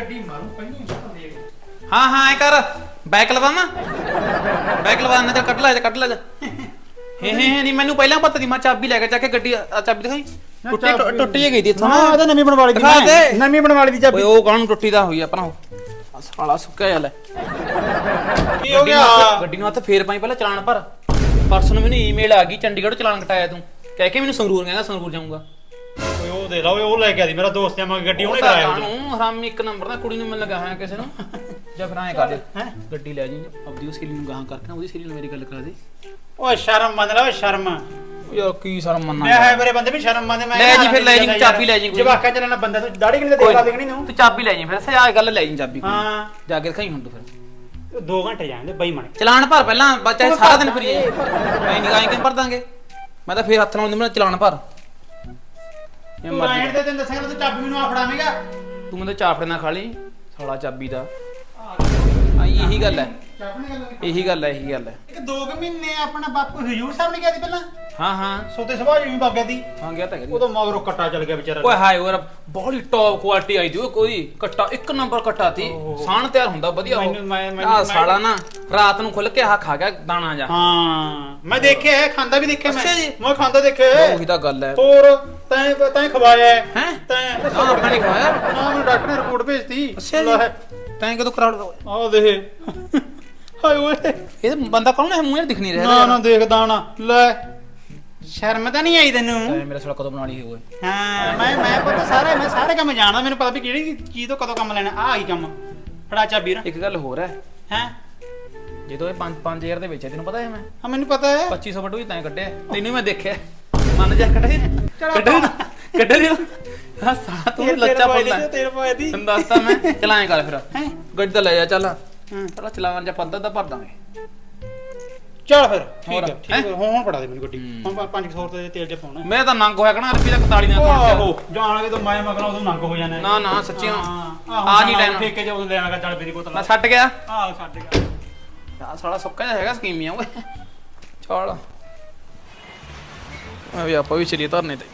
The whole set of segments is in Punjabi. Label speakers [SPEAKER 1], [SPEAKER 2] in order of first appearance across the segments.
[SPEAKER 1] ਗੱਡੀ ਮਾਰੂ ਪਹਿਲਾਂ ਹੀ ਦੇਖ
[SPEAKER 2] ਹਾਂ ਹਾਂ ਐ ਕਰ। ਬੈਕ ਲਵਾਵਾਂ ਬੈਕ ਲਵਾਉਣਾ ਤੇ ਕੱਢ ਲੈ ਜਾ ਕੱਢ ਲੈ ਜਾ। ਹੇ ਹੇ ਹੇ ਨਹੀਂ ਮੈਨੂੰ ਪਹਿਲਾਂ ਪਤਾ ਨਹੀਂ ਮੈਂ ਚਾਬੀ ਲੈ ਕੇ ਜਾ ਕੇ ਗੱਡੀ ਆ ਚਾਬੀ ਦਿਖਾਈ। ਟੁੱਟੀ ਟੁੱਟ ਹੀ ਗਈ ਦੀ ਇੱਥੋਂ। ਨਾ
[SPEAKER 1] ਇਹ ਤਾਂ ਨਵੀਂ ਬਣਵਾ ਲਈ ਦੀ
[SPEAKER 2] ਦਿਖਾ
[SPEAKER 1] ਮੈਂ।
[SPEAKER 2] ਦੇ।
[SPEAKER 1] ਨਵੀਂ ਬਣਵਾ ਲਈ ਦੀ
[SPEAKER 2] ਓਏ
[SPEAKER 1] ਚਾਬੀ
[SPEAKER 2] ਉਹ ਕਾਹਨੂੰ ਟੁੱਟੀ ਦਾ ਹੋਈ ਆਪਣਾ ਉਹ ਆਹ ਸਾਲਾ ਸੁੱਕਿਆ ਜਾ ਲੈ।
[SPEAKER 1] ਕੀ ਹੋ
[SPEAKER 2] ਨੂੰ
[SPEAKER 1] ਗਿਆ
[SPEAKER 2] ਗੱਡੀ ਨੂੰ ਹੱਥ ਫੇਰ ਪਾਈ ਪਹਿਲਾਂ ਚਲਾਨ ਭਰ। ਪਰਸੋਂ ਨੂੰ ਮੈਨੂੰ ਈਮੇਲ ਆ ਗਈ ਚੰਡੀਗੜ੍ਹ ਚਲਾਨ ਕਟਾਇਆ ਤੂੰ। ਕਹਿ ਕੇ ਮੈਨੂੰ ਸੰਗਰੂਰ ਕਹਿੰਦਾ ਸੰਗਰੂਰ ਜਾਊਂਗਾ।
[SPEAKER 1] ਓਏ ਉਹ ਦੇ ਲਾ ਓਏ ਉਹ ਲੈ ਕੇ ਆਦੀ ਮੇਰਾ ਦੋਸਤ ਜਾਵਾਂਗੇ ਗੱਡੀ ਉਹਨੇ
[SPEAKER 2] ਉਹ ਤਾਂ
[SPEAKER 1] ਕਰਾਇਆ
[SPEAKER 2] ਕਾਹਨੂੰ ਹਰਾਮੀ ਇੱਕ ਨੰਬਰ ਦਾ ਕੁੜੀ ਨੂੰ ਮਿਲ ਲਗਾ ਹੈ ਕਿਸੇ ਨੂੰ। ਜਾਂ ਫਿਰ ਐਂ ਕਰ ਦੇ
[SPEAKER 1] ਹੈਂ?
[SPEAKER 2] ਗੱਡੀ ਲੈ ਜੀ ਆਪਦੀ ਉਸ ਨੂੰ ਗਾਹਾਂ ਕਰਕੇ ਨਾ ਉਹਦੀ ਸਹੇਲੀ ਨਾਲ ਮੇਰੀ ਗੱਲ ਕਰਾ ਦੇ।
[SPEAKER 1] ਓਏ ਸ਼ਰਮ ਮੰਨ ਲੈ ਓਏ ਸ਼ਰਮ।
[SPEAKER 2] ਯਾਰ ਕੀ ਸ਼ਰਮ ਮੰਨਣਾ
[SPEAKER 1] ਮੈਂ ਹੈ ਮੇਰੇ ਬੰਦੇ ਵੀ ਸ਼ਰਮ ਮੰਨਦੇ ਮੈਂ
[SPEAKER 2] ਲੈ ਜੀ ਫਿਰ ਲੈ ਜੀ, ਚਾਬੀ ਲੈ ਜੀ ਕੋਈ।
[SPEAKER 1] ਜਵਾਕਾਂ ਚ ਲੈਣਾ ਬੰਦਾ ਤੂੰ ਦਾੜੀ ਕਿੰਨੇ
[SPEAKER 2] ਕੋਈ
[SPEAKER 1] ਦੇਖਾ ਦੇਖਣੀ ਨੂੰ
[SPEAKER 2] ਤੂੰ ਚਾਬੀ ਲੈ ਜੀ ਫਿਰ ਸਜਾ ਗੱਲ ਲੈ ਜੀ ਚਾਬੀ ਕੋਈ।
[SPEAKER 1] ਹਾਂ।
[SPEAKER 2] ਜਾ ਕੇ ਦਿਖਾਈ ਹੁਣ ਤੂੰ ਫਿਰ।
[SPEAKER 1] 2 ਘੰਟੇ ਜਾਂਦੇ ਬਈ ਮਣ।
[SPEAKER 2] ਚਲਾਨ ਭਰ ਪਹਿਲਾਂ ਬੱਚਾ
[SPEAKER 1] ਉਹ
[SPEAKER 2] ਸਾਰਾ ਦਿਨ ਫਰੀ ਐ ਨਹੀਂ ਆਈ ਕਿਵੇਂ ਭਰ ਦਾਂਗੇ? ਮੈਂ ਤਾਂ ਫੇਰ ਹੱਥ ਨਾਲ ਉਹਦੇ ਚਲਾਨ ਭਰ। ਇਹ
[SPEAKER 1] ਤੂੰ
[SPEAKER 2] ਮਰਜ਼ੀ
[SPEAKER 1] ਐਂਡ ਤੇ ਤੈਨੂੰ ਦੱਸਾਂਗਾ ਤੂੰ ਚਾਬੀ ਮੈਨੂੰ ਆ ਫੜਾਵੇਂਗਾ।
[SPEAKER 2] ਤੂੰ ਮੈਨੂੰ ਚਾਫੜੇ ਨਾਲ ਖਾ ਲਈ ਸਾਲਾ ਚਾਬੀ ਦਾ। ਆਈ ਇਹੀ ਗੱਲ ਹੈ। ਇਹੀ ਗੱਲ ਹੈ ਇਹੀ ਗੱਲ ਹੈ।
[SPEAKER 1] ਇੱਕ 2 ਮਹੀਨੇ ਆਪਣਾ ਬਾਪੂ ਹਜੂਰ ਸਾਹਿਬ ਨੇ ਗਿਆ ਸੀ ਪਹਿਲਾਂ?
[SPEAKER 2] ਹਾਂ ਹਾਂ।
[SPEAKER 1] ਸੋਤੇ ਸੁਭਾਅ ਜਿਵੇਂ ਬਾਗਿਆ ਦੀ।
[SPEAKER 2] ਹਾਂ ਗਿਆ ਤਾਂ ਹੈਗਾ ਜੀ।
[SPEAKER 1] ਉਦੋਂ ਮਗਰੋਂ ਕੱਟਾ ਚੱਲ ਗਿਆ ਵਿਚਾਰਾ।
[SPEAKER 2] ਓਏ ਹਾਏ ਓਏ ਬੜੀ ਟੌਪ ਕੁਆਲਿਟੀ ਆਈ ਦੀ ਓਏ ਕੋਈ। ਕੱਟਾ ਇੱਕ ਨੰਬਰ ਕੱਟਾ ਤੀ।
[SPEAKER 1] ਓਹੋ।
[SPEAKER 2] ਸਾਣ ਤਿਆਰ ਹੁੰਦਾ ਵਧੀਆ ਉਹ।
[SPEAKER 1] ਮੈਨੂੰ- ਮੈਂ- ਮੈਨੂੰ-
[SPEAKER 2] ਆ
[SPEAKER 1] ਮੈਂ-
[SPEAKER 2] ਸਾਲਾ ਨਾ ਰਾਤ ਨੂੰ ਖੁੱਲ ਕੇ ਆਹ ਖਾ ਗਿਆ ਦਾਣਾ ਜਾ
[SPEAKER 1] ਹਾਂ ਮੈਂ ਦੇਖਿਆ ਹੈ ਖਾਂਦਾ ਵੀ ਦੇਖਿਆ ਮੈਂ।
[SPEAKER 2] ਅੱਛਾ ਜੀ।
[SPEAKER 1] ਮੈਂ ਖਾਂਦਾ ਦੇਖਿਆ ਹੈ।
[SPEAKER 2] ਉਹੀ ਤਾਂ ਗੱਲ ਹੈ।
[SPEAKER 1] ਹੋਰ ਤੈਂ ਤੈਂ ਖਵਾਇਆ ਹੈ।
[SPEAKER 2] ਹੈਂ?
[SPEAKER 1] ਤੈਂ
[SPEAKER 2] ਨਾ ਆਪਾਂ ਨੇ ਖਵਾਇਆ।
[SPEAKER 1] ਨਾ ਮੈਨੂੰ ਡਾਕਟਰ ਨੇ ਰਿਪੋਰਟ ਭੇਜਤੀ।
[SPEAKER 2] ਅੱਛਾ ਜੀ। ਤੈਂ ਕਦੋਂ ਕਰਾਉ
[SPEAKER 1] ਆਹ ਦੇਖ। ਹਾਏ ਓਏ।
[SPEAKER 2] ਇਹ ਬੰਦਾ ਕੌਣ ਹੈ? ਮੂੰਹ ਯਾਰ ਦਿਖ ਨਹੀਂ ਰਿਹਾ
[SPEAKER 1] ਨਾ ਨਾ ਦੇਖਦਾ ਨਾ ਲੈ। ਸ਼ਰਮ ਤਾਂ ਨਹੀਂ ਆਈ ਤੈਨੂੰ?
[SPEAKER 2] ਤੈਂ ਮੇਰਾ ਸਾਲਾ ਕਦੋਂ ਬਣਾ ਲਈ ਹੋਏ
[SPEAKER 1] ਹਾਂ ਮੈਂ ਮੈਂ ਪਤਾ ਸਾਰੇ ਮੈਂ ਸਾਰੇ ਕੰਮ ਜਾਣਦਾ। ਮੈਨੂੰ ਪਤਾ ਵੀ ਕਿਹੜੀ ਚੀਜ਼ ਤੋਂ ਕਦੋਂ ਕੰਮ ਲੈਣਾ। ਆਹ ਹੀ ਕੰਮ। ਫੜਾ ਚਾਬੀ ਨਾ।
[SPEAKER 2] ਇੱਕ ਗੱਲ ਹੋਰ ਹੈ।
[SPEAKER 1] ਹੈ?
[SPEAKER 2] ਜਦੋਂ ਇਹ 5 5000 ਦੇ ਵਿੱਚ ਹੈ ਤੈਨੂੰ ਪਤਾ ਹੈ ਮੈਂ?
[SPEAKER 1] ਹਾਂ ਮੈਨੂੰ ਪਤਾ ਹੈ।
[SPEAKER 2] 2500 ਵੱਡੂ ਹੀ ਤੈਂ ਕੱਢਿਆ। ਤੈਨੂੰ ਮੈਂ ਦੇਖਿਆ। ਮੰਨ ਜਾ ਕੱਢੇ ਕੱਢੇ ਕੱਢੇ ਲਿਓ ਹਾਂ ਤੂੰ
[SPEAKER 1] ਤੇਰੇ-
[SPEAKER 2] ਲੱਚਾ
[SPEAKER 1] ਦੀ, ਤੇਰੇ ਪਾਏ ਦੀ।
[SPEAKER 2] ਦੱਸਤਾ ਮੈਂ। ਚਲਾਏ ਕਰ ਫਿਰ।
[SPEAKER 1] ਹੈਂ?
[SPEAKER 2] ਗੱਡੀ ਤਾਂ ਲੈ ਜਾ ਚੱਲ।
[SPEAKER 1] ਹਾਂ।
[SPEAKER 2] ਚਲਾ ਚਲਾਵਣ ਜਾਂ ਪੱਦਾ ਦਾ ਭਰ ਦਾਂਗੇ।
[SPEAKER 1] ਚੱਲ ਫਿਰ ਠੀਕ ਹੈ ਠੀਕ ਹੈ
[SPEAKER 2] ਹੈਂ?
[SPEAKER 1] ਹੁਣ ਹੁਣ ਫੜਾ ਦੇ ਮੈਨੂੰ ਗੱਡੀ।
[SPEAKER 2] ਹੂੰ।
[SPEAKER 1] ਹੁਣ 500 ਰੁਪਏ ਦੇ ਤੇਲ ਚ ਪਾਉਣਾ
[SPEAKER 2] ਮੈਂ ਤਾਂ ਨੰਗ ਹੋਇਆ ਕਹਣਾ ਰੁਪਏ ਦਾ 41 ਨਾਲ
[SPEAKER 1] ਆਹੋ ਜਾਣ ਕੇ ਤਾਂ ਮੈਂ ਮਗਰ ਉਦੋਂ ਨੰਗ ਹੋ ਜਾਣਾ
[SPEAKER 2] ਨਾ ਨਾ ਸੱਚੀ
[SPEAKER 1] ਆ
[SPEAKER 2] ਆ ਜੀ ਟਾਈਮ
[SPEAKER 1] ਠੇਕੇ ਚ ਉਦੋਂ ਲੈਣਾਗਾ ਚੱਲ ਮੇਰੀ ਬੋਤਲ
[SPEAKER 2] ਮੈਂ ਛੱਡ ਗਿਆ।
[SPEAKER 1] ਆਹ ਛੱਡ ਗਿਆ।
[SPEAKER 2] ਆ ਸਾਲਾ ਸੁੱਕਾ ਜਿਹਾ ਹੈਗਾ ਸਕੀਮੀਆਂ ਓਏ। ਚਲ। ਆ ਵੀ ਆਪਾਂ ਵੀ ਚਲੀਏ ਧਰਨੇ ਤੇ।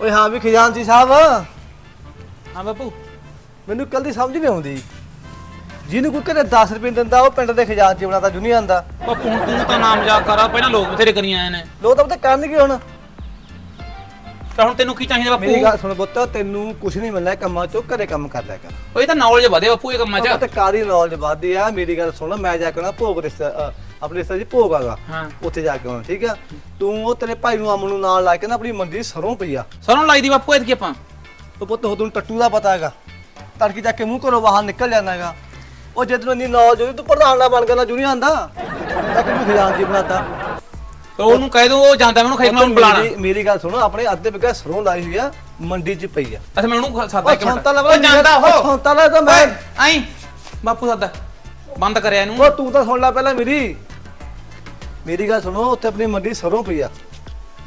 [SPEAKER 3] ਓਏ ਹਾਂ ਵੀ ਖਜ਼ਾਨਚੀ ਸਾਹਿਬ।
[SPEAKER 2] ਹਾਂ ਬਾਪੂ।
[SPEAKER 3] ਮੈਨੂੰ ਕੱਲ ਦੀ ਸਮਝ ਨਹੀਂ ਆਉਂਦੀ। ਜਿਹਨੂੰ ਕੋਈ ਕਦੇ 10 ਰੁਪਏ ਦਿੰਦਾ ਉਹ ਪਿੰਡ ਦੇ ਖਜ਼ਾਨਚੀ ਬਣਾਤਾ ਦੁਨੀਆ ਦਾ।
[SPEAKER 2] ਬਾਪੂ ਹੁਣ ਤੂੰ ਤਾਂ ਨਾਮ ਜਾ ਕਰ ਪਹਿਲਾਂ ਲੋਕ ਬਥੇਰੇ ਕਰੀ ਆਏ ਨੇ।
[SPEAKER 3] ਲੋਕ ਤਾਂ ਪਤਾ ਕਰਨਗੇ ਹੁਣ।
[SPEAKER 2] ਤਾਂ ਹੁਣ ਤੈਨੂੰ ਕੀ ਚਾਹੀਦਾ
[SPEAKER 3] ਮੇਰੀ
[SPEAKER 2] ਬਾਪੂ
[SPEAKER 3] ਗੱਲ ਸੁਣ ਪੁੱਤ ਤੈਨੂੰ ਕੁਝ ਨਹੀਂ ਮਿਲਣਾ ਕੰਮਾਂ ਚੋਂ ਘਰੇ ਕੰਮ ਕਰ ਲਿਆ ਕਰ।
[SPEAKER 2] ਉਹ ਇਹ ਤਾਂ ਨੌਲੇਜ ਵਧੇ ਬਾਪੂ ਇਹ ਕੰਮਾਂ
[SPEAKER 3] ਉਹ
[SPEAKER 2] ਚ।
[SPEAKER 3] ਤੇ ਕਾਦੀ ਨੌਲੇਜ ਵੱਧਦੀ ਆ? ਮੇਰੀ ਗੱਲ ਸੁਣ ਮੈਂ ਜਾ ਕੇ ਨਾ ਭੋਗ ਰਿਸ਼ਤਾ ਅ, ਆਪਣੇ ਰਿਸ਼ਤੇ ਜੀ ਭੋਗ ਆਗਾ
[SPEAKER 2] ਹਾਂ।
[SPEAKER 3] ਉੱਥੇ ਜਾ ਕੇ ਆਉਣਾ ਠੀਕ ਆ? ਤੂੰ ਉਹ ਤੇਰੇ ਭਾਈ ਨੂੰ ਅਮਨ ਨੂੰ ਨਾਲ ਲਾ ਕੇ ਨਾ ਆਪਣੀ 'ਚ ਸਰੋਂ ਪਈ ਆ।
[SPEAKER 2] ਸਰੋਂ ਲਾਈ ਦੀ ਬਾਪੂ ਐਤਕੀ ਆਪਾਂ।
[SPEAKER 3] ਉਹ ਪੁੱਤ ਉਹ ਤੈਨੂੰ ਟੱਟੂ ਦਾ ਪਤਾ ਹੈਗਾ। ਤੜਕੀ ਜਾ ਕੇ ਮੂੰਹ ਘਰੋਂ ਬਾਹਰ ਨਿਕਲ ਜਾਂਦਾ ਉਹ ਜਦੋਂ ਇੰਨੀ ਨੌਲੇਜ ਹੋਈ ਤੂੰ ਪ੍ਰਧਾਨ ਨਾ ਬਣ ਗਿਆ ਜੁਨੀਆਂ ਦਾ ਤਾਂ ਕਿ ਤੂੰ ਖਜ਼ਾਨਚੀ ਬਣਾਤਾ।
[SPEAKER 2] ਤੇ ਉਹਨੂੰ ਕਹਿ ਦੋ ਉਹ ਜਾਂਦਾ ਮੈਨੂੰ ਖੇਤ ਨੂੰ ਬੁਲਾਣਾ।
[SPEAKER 3] ਮੇਰੀ- ਮੇਰੀ ਗੱਲ ਸੁਣੋ ਆਪਣੇ ਅੱਧੇ ਬਿਗਾ ਸਰੋਂ ਲਾਈ ਹੋਈ ਆ ਮੰਡੀ 'ਚ ਪਈ ਆ।
[SPEAKER 2] ਅੱਛਾ ਮੈਂ ਉਹਨੂੰ ਸਾਦਾ
[SPEAKER 3] ਉਹ
[SPEAKER 2] ਇੱਕ ਮਿੰਟ।
[SPEAKER 3] ਸੌਂਤਾ ਲਵਾ
[SPEAKER 2] ਉਹ ਜਾਂਦਾ ਉਹ।
[SPEAKER 3] ਸੌਂਤਾ ਲੈ ਤਾਂ ਮੈਂ
[SPEAKER 2] ਆਈ। ਬਾਪੂ ਸਾਦਾ। ਬੰਦ ਕਰਿਆ ਇਹਨੂੰ।
[SPEAKER 3] ਉਹ ਤੂੰ ਤਾਂ ਸੁਣ ਲੈ ਪਹਿਲਾਂ ਮੇਰੀ। ਮੇਰੀ ਗੱਲ ਸੁਣੋ ਉੱਥੇ ਆਪਣੀ ਮੰਡੀ ਸਰੋਂ ਪਈ ਆ।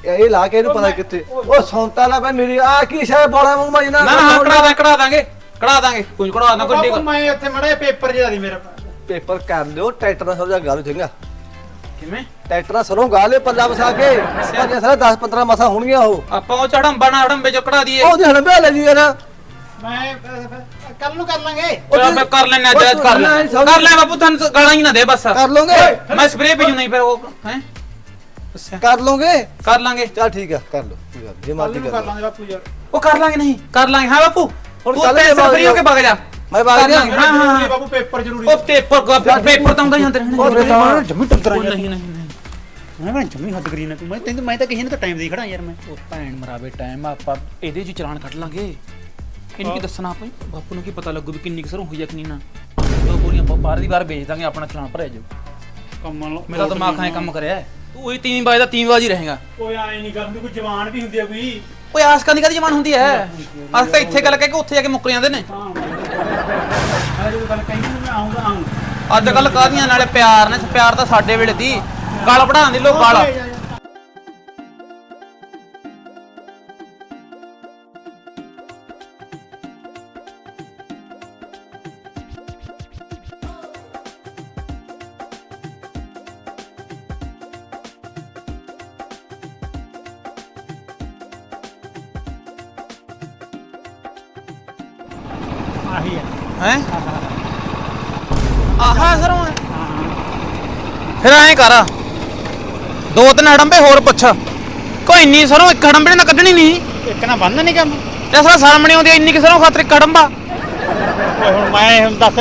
[SPEAKER 3] ਇਹ ਇਹ ਲਾ ਕੇ ਇਹਨੂੰ ਪਤਾ ਕਿੱਥੇ। ਉਹ ਸੌਂਤਾ ਲੈ ਬਈ ਮੇਰੀ ਆ ਕੀ ਸ਼ਾਇਦ ਬੋਲਾ ਮੂੰਹ ਮਾਜਨਾ
[SPEAKER 2] ਨਾ ਨਾ ਕਢਾ ਦਾਂਗੇ। ਕਢਾ ਦਾਂਗੇ ਕੋਈ ਕਢਾ ਦਾਂ ਗੱਡੀ
[SPEAKER 1] ਬਾਪੂ ਮੈਂ ਇੱਥੇ ਮੜਾ ਪੇਪਰ ਜਿਹਾ ਦੀ ਮੇਰਾ
[SPEAKER 3] ਪੇਪਰ ਕਰ ਲਿਓ ਟਰੈਕਟਰ ਨਾਲ ਸਭ ਜਾ ਗੱਲ ਚੰਗਾ।
[SPEAKER 2] ਕਿਵੇਂ?
[SPEAKER 3] ਟਰੈਕਟਰ ਸਰੋਂ ਗਾ ਲਿਓ ਪੱਲਾ ਵਸਾ ਕੇ ਭਾਵੇਂ ਸਾਰੇ 10 15 ਮਸਾ ਹੋਣਗੀਆਂ ਉਹ।
[SPEAKER 2] ਆਪਾਂ ਉਹ ਚੜੰਬਾ ਨਾ ਅੜੰਬੇ ਚ ਕਢਾ ਦਈਏ।
[SPEAKER 3] ਉਹ ਜਿਹੜਾ ਬੇ ਲੈ ਜੀ ਯਾਰ
[SPEAKER 1] ਮੈਂ ਕੱਲ ਨੂੰ ਕਰ ਲਾਂਗੇ।
[SPEAKER 2] ਚਲ ਮੈਂ ਕਰ ਲੈਣਾ
[SPEAKER 3] ਉਹ
[SPEAKER 2] ਅੱਜ ਕਰ ਲੈ।
[SPEAKER 3] ਨਾ
[SPEAKER 2] ਕਰ ਲੈ ਬਾਪੂ ਤੈਨੂੰ ਗਾਲਾਂ ਹੀ ਨਾ ਦੇ ਬਸ।
[SPEAKER 3] ਕਰ ਲੋਗੇ
[SPEAKER 2] ਮੈਂ ਸਪਰੇਅ ਭੇਜੂ ਨਹੀਂ ਫਿਰ ਉਹ ਹੈ?
[SPEAKER 3] ਕਰ ਲੋਗੇ
[SPEAKER 2] ਕਰ ਲਾਂਗੇ।
[SPEAKER 3] ਚੱਲ ਠੀਕ ਆ ਕਰ ਕੋਈ ਨੀ, ਜੇ ਮਰਜ਼ੀ
[SPEAKER 1] ਨੂੰ
[SPEAKER 3] ਕਰ
[SPEAKER 1] ਲਾਂਗੇ ਬਾਪੂ ਯਾਰ।
[SPEAKER 2] ਉਹ ਕਰ ਲਾਂਗੇ ਨਹੀਂ ਕਰ ਲਾਂਗੇ। ਹਾਂ ਬਾਪੂ।
[SPEAKER 3] ਹੁਣ
[SPEAKER 2] ਪੈਸੇ
[SPEAKER 3] ਦੇ
[SPEAKER 2] ਫਰੀ ਹੋ ਕੇ ਵਗ ਜਾ।
[SPEAKER 3] ਮੈਂ
[SPEAKER 2] ਕਰ
[SPEAKER 3] ਗਿਆ
[SPEAKER 2] ਲਾਂਗੇ। ਹਾਂ, ਹਾਂ।
[SPEAKER 1] ਬਾਪੂ ਪੇਪਰ ਜ਼ਰੂਰੀ
[SPEAKER 2] ਉਹ ਪੇਪਰ ਪੇਪਰ ਤਾਂ ਹੁੰਦਾ ਹੀ ਹੁੰਦੇ ਰਹਿਣੇ
[SPEAKER 3] ਉਹ ਤਾਂ
[SPEAKER 1] ਜੰਮੀ ਟੰਤਰਾ
[SPEAKER 2] ਉਹ ਨਹੀਂ ਨਹੀਂ
[SPEAKER 1] ਮੈਂ ਮੈਂ ਜੰਮੀ ਹੱਦ ਕਰੀ ਨਾ ਤੂੰ। ਮੈਂ ਤੈਨੂੰ ਮੈਂ ਤਾਂ ਕਿਸੇ ਨੇ ਤਾਂ ਟਾਈਮ ਦੇ ਖੜਾ ਯਾਰ ਮੈਂ।
[SPEAKER 2] ਉਹ ਭੈਣ ਮਰਾਵੇ ਟਾਈਮ ਆਪਾਂ ਇਹਦੇ ਚ ਚਲਾਨ ਕੱਢ ਲਾਂਗੇ। ਇਹਨੂੰ ਕੀ ਦੱਸਣਾ ਆਪਾਂ? ਬਾਪੂ ਨੂੰ ਕੀ ਪਤਾ ਲੱਗੂ ਵੀ ਕਿੰਨੀ ਕਸਰ ਹੋਈ ਆ ਕਿ ਨਹੀਂ ਨਾ। ਦੋ ਆਪਾਂ ਬਾਹਰ ਦੀ ਬਾਹਰ ਵੇਚ ਦਾਂਗੇ ਆਪਣਾ ਚਲਾਨ ਭਰਿਆ ਜਾਊ।
[SPEAKER 1] ਕੰਮਾਂ ਨੂੰ
[SPEAKER 2] ਮੇਰਾ ਦਿਮਾਗ ਖਾਏ ਕੰਮ ਕਰਿਆ। ਤੂੰ ਉਹੀ ਤੀਨ ਬਾਜ ਦਾ ਤੀਨ ਬਾਜ ਹੀ ਰਹੇਗਾ।
[SPEAKER 1] ਓਏ ਆਏ ਨਹੀਂ ਕਰਨ ਦੀ ਕੋਈ ਜਵਾਨ ਵੀ ਹੁੰਦੀ ਆ ਕੋਈ।
[SPEAKER 2] ਓਏ ਆਸਕਾਂ ਦੀ ਕਦੀ ਜਮਾਨ ਹੁੰਦੀ ਹੈ? ਆਸ ਤਾਂ ਇੱਥੇ ਗੱਲ ਕਹਿ ਕੇ ਉੱਥੇ ਜਾ ਕੇ ਮੁੱਕ ਜਾਂਦੇ ਨੇ।
[SPEAKER 1] ਹਾਂ ਜਦੋਂ ਗੱਲ ਕਹਿੰਦੀ ਮੈਂ ਆਉਂਗਾ ਆਉਂ
[SPEAKER 2] ਅੱਜ ਕੱਲ ਕਾਦੀਆਂ ਨਾਲੇ ਪਿਆਰ ਨੇ, ਪਿਆਰ ਤਾਂ ਸਾਡੇ ਵੇਲੇ ਦੀ। ਗਾਲ ਪੜਾਉਣ ਦੀ ਲੋਕ ਗਾਲ।
[SPEAKER 1] ਆਹੀ ਹੈ
[SPEAKER 2] ਹੈ? ਆਹਾ ਸਰੋਂ ਹੈ। ਫਿਰ ਐਂ ਕਰ ਦੋ ਤਿੰਨ ਹੜੰਬੇ ਹੋਰ ਪੁੱਛ। ਕੋਈ ਇੰਨੀ ਸਰੋਂ ਇੱਕ ਹੜੰਬੇ ਨੇ ਤਾਂ ਕੱਢਣੀ ਨਹੀਂ।
[SPEAKER 1] ਇੱਕ ਨਾ ਬੰਦ ਨਹੀਂ ਕੰਮ।
[SPEAKER 2] ਤੇ ਅਸਲ ਸਾਹਮਣੇ ਆਉਂਦੀ ਇੰਨੀ ਕਿ ਸਰੋਂ ਖਾਤਰ ਇੱਕ ਹੜੰਬਾ।
[SPEAKER 1] ਓਏ ਹੁਣ ਮੈਂ ਹੁਣ ਦੱਸ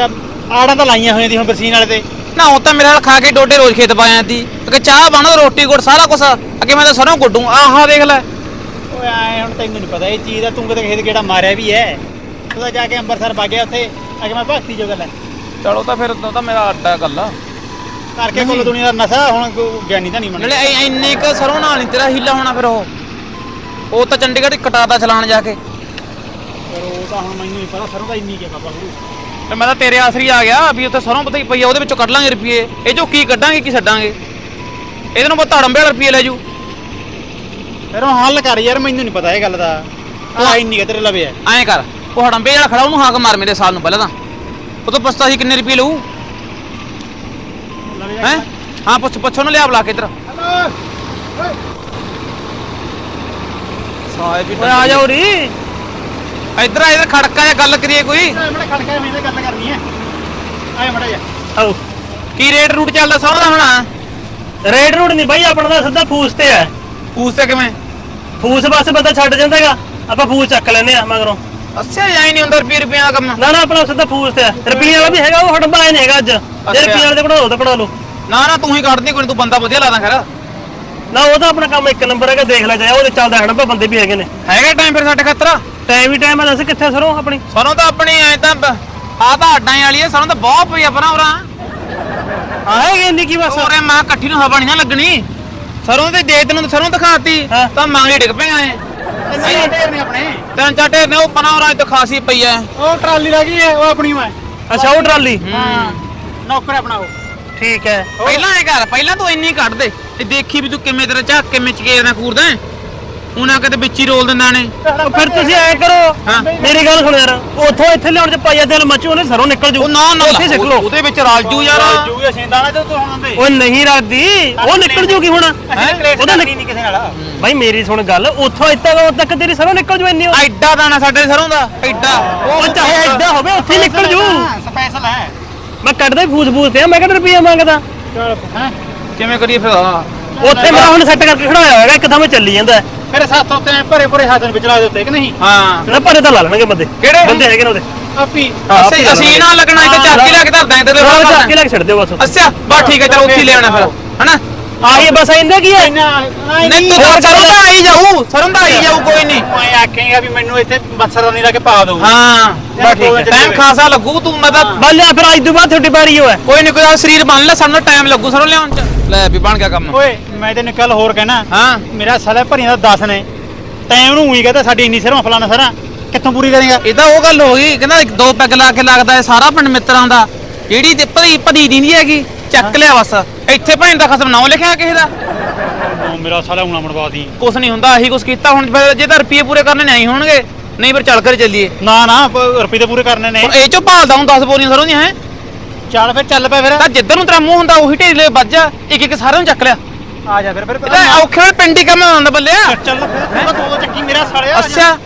[SPEAKER 1] ਆੜਾਂ ਤਾਂ ਲਾਈਆਂ ਹੋਈਆਂ ਦੀ ਹੁਣ ਬਰਸੀਨ ਵਾਲੇ ਤੇ।
[SPEAKER 2] ਨਾ ਉਹ ਤਾਂ ਮੇਰੇ ਨਾਲ ਖਾ ਕੇ ਡੋਡੇ ਰੋਜ਼ ਖੇਤ ਪਾਇਆ ਤੀ ਕਿ ਚਾਹ ਬਣਾ ਰੋਟੀ ਗੁੜ ਸਾਰਾ ਕੁਛ। ਅੱਗੇ ਮੈਂ ਤਾਂ ਸਰੋਂ ਗੁੱਡੂ। ਆਹਾ ਦੇਖ ਲੈ।
[SPEAKER 1] ਓਏ ਐ ਹੁਣ ਤੈਨੂੰ ਨਹੀਂ ਪਤਾ ਇਹ ਚੀਜ਼ ਦਾ ਤੂੰ ਕਿਤੇ ਖੇਤ ਕਿਹੜਾ ਮਾਰਿਆ ਵੀ ਹੈ। ਤੂੰ ਤਾਂ ਜਾ ਕੇ ਅੰਮ੍ਰਿਤਸਰ ਵਗਿਆ ਉੱਥੇ। ਅੱਗੇ ਮੈਂ ਭਗਤੀ ਜੋ ਗੱਲ ਹੈ।
[SPEAKER 2] ਚਲੋ ਤਾਂ ਫਿਰ ਤਾਂ ਮੇਰਾ ਅੱਡਾ ਗੱਲ ਆ
[SPEAKER 1] ਕਰਕੇ ਕੋਲ ਦੁਨੀਆ ਦਾ ਨਸ਼ਾ ਹੁਣ ਕੋਈ ਗਿਆਨੀ ਤਾਂ ਨਹੀਂ ਮੰਨਦਾ।
[SPEAKER 2] ਨਾਲੇ ਐ- ਇੰਨੇ ਕ ਸਰੋਂ ਨਾਲ ਨਹੀਂ ਤੇਰਾ ਹੀਲਾ ਹੋਣਾ ਫਿਰ ਉਹ। ਉਹ ਤਾਂ ਚੰਡੀਗੜ੍ਹ ਹੀ ਕਟਾਦਾ ਚਲਾਣ ਜਾ ਕੇ।
[SPEAKER 1] ਪਰ ਉਹ ਤਾਂ ਹੁਣ ਮੈਨੂੰ ਨਹੀਂ ਪਤਾ ਸਰੋਂ ਦਾ ਇੰਨੀ ਕੀ ਬਾਬਾ ਗੁਰੂ
[SPEAKER 2] ਤੇ ਮੈਂ ਤਾਂ ਤੇਰੇ ਆਸਰੀ ਆ ਗਿਆ ਵੀ ਉੱਥੇ ਸਰੋਂ ਪਤਾ ਹੀ ਪਈ ਆ ਉਹਦੇ ਵਿੱਚੋਂ ਕੱਢ ਲਾਂਗੇ ਰੁਪਏ ਇਹ ਚੋਂ ਕੀ ਕੱਢਾਂਗੇ ਕੀ ਛੱਡਾਂਗੇ। ਇਹਦੇ ਨੂੰ ਬਹੁਤ ਧੜੰਬੇ ਵਾਲੇ ਰੁਪਏ ਲੈ ਜੂ
[SPEAKER 1] ਫਿਰ ਉਹ ਹੱਲ ਕਰ ਯਾਰ ਮੈਨੂੰ ਨਹੀਂ ਪਤਾ ਇਹ ਗੱਲ ਦਾ। ਆ ਇੰਨੀ ਕੁ ਤੇਰੇ ਲਵੇ। ਹੈ
[SPEAKER 2] ਐਂ ਕਰ। ਉਹ ਹੜੰਬੇ ਜਿਹੜਾ ਖੜਾ ਉਹਨੂੰ ਹਾਕ ਮਾਰ ਮੇਰੇ ਸਾਲ ਨੂੰ ਪਹਿਲਾਂ ਤਾਂ। ਉਹ ਤੋਂ ਪੁੱਛਤਾ ਸੀ ਕਿੰਨੇ ਰੁਪਏ ਲਊ। ਹੈ? ਹਾਂ ਪੁੱਛ ਪੁੱਛ ਉਹਨੂੰ ਲਿਆ ਬੁਲਾ ਕੇ ਇੱਧਰ।
[SPEAKER 4] ਓਏ ਆ ਜਾ ਉਰੀ।
[SPEAKER 2] ਇੱਧਰ ਆ ਇੱਧਰ ਖੜਕਾ ਜਾਂ ਗੱਲ ਕਰੀਏ ਕੋਈ।
[SPEAKER 1] ਮੜਾ ਖੜਕਾ ਮੈਂ ਗੱਲ ਕਰਨੀ ਹੈ ਆਏ ਮੜਾ ਜਾ
[SPEAKER 4] ਆਓ।
[SPEAKER 2] ਕੀ ਰੇਟ ਰੂਟ ਚੱਲਦਾ ਸਰੋਂ ਦਾ ਹੁਣ?
[SPEAKER 4] ਰੇਡ ਰੂਡ ਨਹੀਂ ਬਾਈ ਆਪਣਾ ਤਾਂ ਸਿੱਧਾ ਫੂਸ ਤੇ ਹੈ
[SPEAKER 2] ਪੂਛ ਤੇ ਕਿਵੇਂ?
[SPEAKER 4] ਫੂਸ ਬਸ ਬੰਦਾ ਛੱਡ ਜਾਂਦਾਗਾ। ਆਪਾਂ ਫੂਸ ਚੱਕ ਲੈਨੇ ਆ ਮਗਰੋਂ।
[SPEAKER 2] ਅੱਛਾ ਜਾਈ ਨਹੀਂ ਹੁੰਦਾ ਰੁਪਏ ਰੁਪਏ ਦਾ ਕੰਮ।
[SPEAKER 4] ਨਾ ਨਾ ਆਪਣਾ ਸਿੱਧਾ ਫੂਸ ਤੇ ਹੈ। ਰੁਪਈਏ ਵਾਲਾ ਵੀ ਹੈਗਾ ਉਹ ਹੜੰਬਾ ਨਹੀਂ ਹੈਗਾ ਅੱਜ। ਜੇ ਰੁਪਈਏ ਵਾਲੇ ਦੇ ਕਢਾ ਲਓ ਤਾਂ ਕਢਾ ਲਓ।
[SPEAKER 2] ਨਾ ਨਾ ਤੂੰ ਹੀ ਕੱਢਦੀ ਕੋਈ ਨੀ, ਤੂੰ ਬੰਦਾ ਵਧੀਆ ਲਾਦਾ ਖੈਰ।
[SPEAKER 4] ਨਾ ਉਹ ਤਾਂ ਆਪਣਾ ਕੰਮ ਇੱਕ ਨੰਬਰ ਹੈਗਾ ਦੇਖ ਲੈ ਜਾਇਆ ਉਹਦੇ ਚੱਲਦਾ ਹੜੰਬਾ ਬੰਦੇ ਵੀ ਹੈਗੇ ਨੇ।
[SPEAKER 2] ਹੈਗਾ ਟਾਈਮ ਫਿਰ ਸਾਡੇ ਖਾਤਰ?
[SPEAKER 4] ਟਾਈਮ ਹੀ ਟਾਈਮ ਹੈ ਦੱਸ ਕਿੱਥੇ ਸਰੋਂ ਆਪਣੀ?
[SPEAKER 2] ਸਰੋਂ ਤਾਂ ਆਪਣੀ ਐ ਤਾਂ ਆ ਤਾਂ ਅੱਡਾਂ ਵਾਲੀ ਐ ਸਰੋਂ ਤਾਂ ਬਹੁਤ ਪਈ ਆ ਪਰਾਂ ਉਰਾਂ।
[SPEAKER 4] ਆ ਹੈਗੇ ਇੰਨੀ ਕੀ ਬਸ?
[SPEAKER 2] ਹੋਰੇ ਮਾਂ ਇਕੱਠੀ ਨੂੰ ਹਵਾ ਨਹੀਂ ਨਾ ਲੱਗਣੀ। ਸਰੋਂ ਤੇ ਦੇ ਤੈਨੂੰ ਸਰੋਂ ਦਿਖਾਤੀ
[SPEAKER 4] ਹਾਂ।
[SPEAKER 2] ਤਾਂ ਮੰਗਲੀ ਡਿੱਗ ਪਿਆ ਐ।
[SPEAKER 1] ਇੰਨੇ ਢੇਰ ਨੇ ਆਪਣੇ।
[SPEAKER 2] ਤਿੰਨ ਚਾਰ ਢੇਰ ਨੇ ਉਹ ਪਰਾਂ ਉਰਾਂ ਤੇ ਖਾਸੀ ਪਈ ਐ।
[SPEAKER 1] ਉਹ ਟਰਾਲੀ ਲੱਗ ਗਈ ਹੈ ਉਹ ਆਪਣੀ ਮੈਂ।
[SPEAKER 4] ਅੱਛਾ ਉਹ ਟਰਾਲੀ?
[SPEAKER 1] ਹਾਂ ਨੌਕਰ ਆਪਣਾ ਉਹ।
[SPEAKER 4] ਠੀਕ ਹੈ
[SPEAKER 2] ਪਹਿਲਾਂ ਐ ਕਰ ਪਹਿਲਾਂ ਤੂੰ ਇੰਨੀ ਕੱਢ ਦੇ ਤੇ ਦੇਖੀ ਵੀ ਤੂੰ ਕਿਵੇਂ ਤੇਰਾ ਝੱਕ ਕਿਵੇਂ ਚਕੇਰਨਾ ਕੂਰਦਾ ਐ। ਉਹਨਾਂ ਕਿਤੇ ਵਿੱਚ ਹੀ ਰੋਲ ਦਿੰਦਾ ਨੇ।
[SPEAKER 4] ਫਿਰ ਤੁਸੀਂ ਐ ਕਰੋ
[SPEAKER 2] ਹਾਂ।
[SPEAKER 4] ਮੇਰੀ ਗੱਲ ਸੁਣ ਯਾਰ ਉੱਥੋਂ ਇੱਥੇ ਲਿਆਉਣ ਚ ਪਾਈਆ ਦਿਲ ਮੱਚੂ ਉਹਨੇ ਸਰੋਂ ਨਿਕਲ ਜੂ।
[SPEAKER 2] ਉਹ ਨਾ ਨਾ
[SPEAKER 4] ਉੱਥੇ ਸਿੱਖ ਲਓ।
[SPEAKER 2] ਉਹਦੇ ਵਿੱਚ ਰਾਜੂ ਯਾਰ।
[SPEAKER 1] ਜੂਗਾ ਸਿੰਦਾਣਾ ਤੇ ਤੂੰ ਹੁਣ ਦੇ
[SPEAKER 4] ਉਹ ਨਹੀਂ ਰੱਖਦੀ ਉਹ ਨਿਕਲ ਜੂਗੀ ਹੁਣ।
[SPEAKER 1] ਉਹਦਾ
[SPEAKER 4] ਉਹਦਾ
[SPEAKER 1] ਨਹੀਂ ਕਿਸੇ ਨਾਲ।
[SPEAKER 4] ਬਾਈ ਮੇਰੀ ਸੁਣ ਗੱਲ ਉੱਥੋਂ ਇੱਥੇ ਤੋਂ ਤੱਕ ਤੇਰੀ ਸਰੋਂ ਨਿਕਲ ਜੂ ਇੰਨੀ ਉਹ।
[SPEAKER 2] ਐਡਾ ਦਾਣਾ ਸਾਡੇ ਸਰੋਂ ਦਾ ਐਡਾ।
[SPEAKER 4] ਉਹ ਚਾਹੇ ਐਡਾ ਹੋਵੇ ਉੱਥੇ ਹੀ ਨਿਕਲ ਜੂ।
[SPEAKER 1] ਸਪੈਸ਼ਲ ਹੈ।
[SPEAKER 4] ਮੈਂ ਕੱਢਦਾ ਹੀ ਫੂਸ ਫੂਸ ਤੇ ਆ, ਮੈਂ ਕਿਹੜਾ ਰੁਪਈਆ ਮੰਗਦਾ।
[SPEAKER 1] ਚਲ ਹੈ?
[SPEAKER 2] ਕਿਵੇਂ ਕਰੀਏ ਫਿਰ? ਆ?
[SPEAKER 4] ਉੱਥੇ ਮੈਂ ਹੁਣ ਸੈੱਟ ਕਰਕੇ ਖੜਾਇਆ ਹੋਇਆ ਇੱਕਦਮ ਹੀ ਚੱਲੀ ਜਾਂਦਾ।
[SPEAKER 1] ਫਿਰ ਸਾਥ ਉੱਤੇ ਭਰੇ ਭਰੇ ਹੱਥ ਵਿੱਚ ਲਾ ਦੇ ਉੱਤੇ ਕਿ ਨਹੀਂ?
[SPEAKER 2] ਹਾਂ।
[SPEAKER 4] ਨਾ ਭਰੇ ਤਾਂ ਲਾ ਲੈਣਗੇ ਬੰਦੇ।
[SPEAKER 2] ਕਿਹੜੇ?
[SPEAKER 4] ਬੰਦੇ ਹੈਗੇ ਨੇ ਉਹਦੇ।
[SPEAKER 1] ਆਪੀ।
[SPEAKER 2] ਅਸੀਂ ਅਸੀਂ ਨਾ ਲੱਗਣਾ ਇੱਥੇ ਚੱਕ ਕੇ ਲੈ ਕੇ ਧਰ ਦਾਂਗੇ ਤੇਰੇ
[SPEAKER 4] ਹਾਂ
[SPEAKER 2] ਨਾਲ
[SPEAKER 4] ਚੱਕ ਕੇ ਲੈ ਕੇ ਛੱਡ ਦਿਓ ਬਸ।
[SPEAKER 2] ਅੱਛਾ ਬਸ ਠੀਕ ਹੈ ਚਲੋ ਉੱਥੇ ਹੀ ਲੈ ਆਉਣਾ ਫਿਰ। ਹਨਾ?
[SPEAKER 4] ਆਹੀ ਬਸ ਇੰਨੇ ਕੀ ਹੈ?
[SPEAKER 2] ਨਹੀਂ ਤੂੰ ਤਾਂ ਸਰੋਂ ਦਾ ਆਈ ਜਾਊ ਸਰੋਂ ਦਾ ਆਈ ਜਾਊ ਕੋਈ ਨਹੀਂ।
[SPEAKER 1] ਮੈਂ ਆਖੇਗਾ ਵੀ ਮੈਨੂੰ ਇੱਥੇ ਮੱਛਰ ਨਹੀਂ ਲਾ ਕੇ ਪਾ ਦੋ
[SPEAKER 2] ਹਾਂ
[SPEAKER 1] ਬਸ ਠੀਕ ਹੈ।
[SPEAKER 2] ਟਾਈਮ ਖਾਸਾ ਲੱਗੂ ਤੂੰ ਮੈਂ ਤਾਂ
[SPEAKER 4] ਬੱਲਿਆ ਫਿਰ ਅੱਜ ਤੋਂ ਬਾਅਦ ਤੁਹਾਡੀ ਬਾਰੀ ਹੋ ਹੈ
[SPEAKER 2] ਕੋਈ ਨਹੀਂ ਕੋਈ ਸਰੀਰ ਬਣ ਲੈ ਸਾਨੂੰ ਟਾਈਮ ਲੱਗੂ ਸਰੋਂ ਲਿਆਉਣ ਚ। ਲੈ ਵੀ ਬਣ ਗਿਆ ਕੰਮ।
[SPEAKER 1] ਓਏ ਮੈਂ ਤੈਨੂੰ ਕੱਲ ਹੋਰ ਕਹਿਣਾ।
[SPEAKER 2] ਹਾਂ।
[SPEAKER 1] ਮੇਰਾ ਸਾਲਾ ਭਰੀਆਂ ਦਾ 10 ਨੇ। ਟਾਈਮ ਨੂੰ ਉਹੀ ਕਹਤਾ ਸਾਡੀ ਇੰਨੀ ਸਿਰੋਂ ਫਲਾਣਾ ਸਾਰਾ। ਕਿੱਥੋਂ ਪੂਰੀ ਕਰੇਗਾ?
[SPEAKER 2] ਇਹ ਤਾਂ ਉਹ ਗੱਲ ਹੋ ਗਈ ਕਹਿੰਦਾ ਇੱਕ ਦੋ ਪੈਗ ਲਾ ਕੇ ਲੱਗਦਾ ਹੈ ਸਾਰਾ ਪਿੰਡ ਮਿੱਤਰਾਂ ਦਾ। ਜਿਹੜੀ ਤੇ ਭਰੀ ਭਰੀ ਦੀ ਨਹੀਂ ਹੈਗੀ ਚੱਕ ਲਿਆ ਬਸ। ਇੱਥੇ ਭੈਣ ਦਾ ਖਸਮ ਨਾਮ ਲਿਖਿਆ ਕਿਸੇ ਦਾ।
[SPEAKER 1] ਉਹ ਮੇਰਾ ਸਾਲਾ ਹੁਣਾ ਮੜਵਾ ਦੀ।
[SPEAKER 2] ਕੁਛ ਨਹੀਂ ਹੁੰਦਾ ਆਹੀ ਕੁਛ ਕੀਤਾ ਹੁਣ ਫਿਰ ਜੇ ਤਾਂ ਰੁਪਏ ਪੂਰੇ ਕਰਨੇ ਨਹੀਂ ਹੋਣਗੇ ਨਹੀਂ ਫਿਰ ਚੱਲ ਕਰ ਚੱਲੀਏ।
[SPEAKER 1] ਨਾ ਨਾ ਰੁਪਏ ਤੇ ਪੂਰੇ ਕਰਨੇ ਨੇ।
[SPEAKER 2] ਹੁਣ ਇਹ ਚੋਂ ਭਾਲਦਾ ਹੁਣ 10 ਬੋਰੀਆਂ ਸਰੋਂ ਦੀਆਂ ਹੈ?
[SPEAKER 1] ਚੱਲ ਫਿਰ ਚੱਲ ਪੈ ਫਿਰ।
[SPEAKER 2] ਤਾਂ ਜਿੱਧਰ ਨੂੰ ਤੇਰਾ ਮੂੰਹ ਹੁੰਦਾ ਉਹੀ ਢੇਲੇ ਵੱਜ ਜਾ ਇੱਕ ਇੱਕ ਸਾਰਿਆਂ ਨੂੰ ਚੱਕ ਲਿਆ।
[SPEAKER 1] ਆ ਜਾ ਫਿਰ ਫਿਰ
[SPEAKER 2] ਇਹ ਤਾਂ ਔਖੇ ਵੇਲੇ ਪਿੰਡ ਕੰਮ ਆਉਂਦਾ ਬੱਲਿਆ।
[SPEAKER 1] ਚੱਲ ਫਿਰ ਤਾਂ ਦੋ ਚੱਕੀ ਮੇਰਾ ਸਾਲਿਆ
[SPEAKER 2] ਅੱਛਾ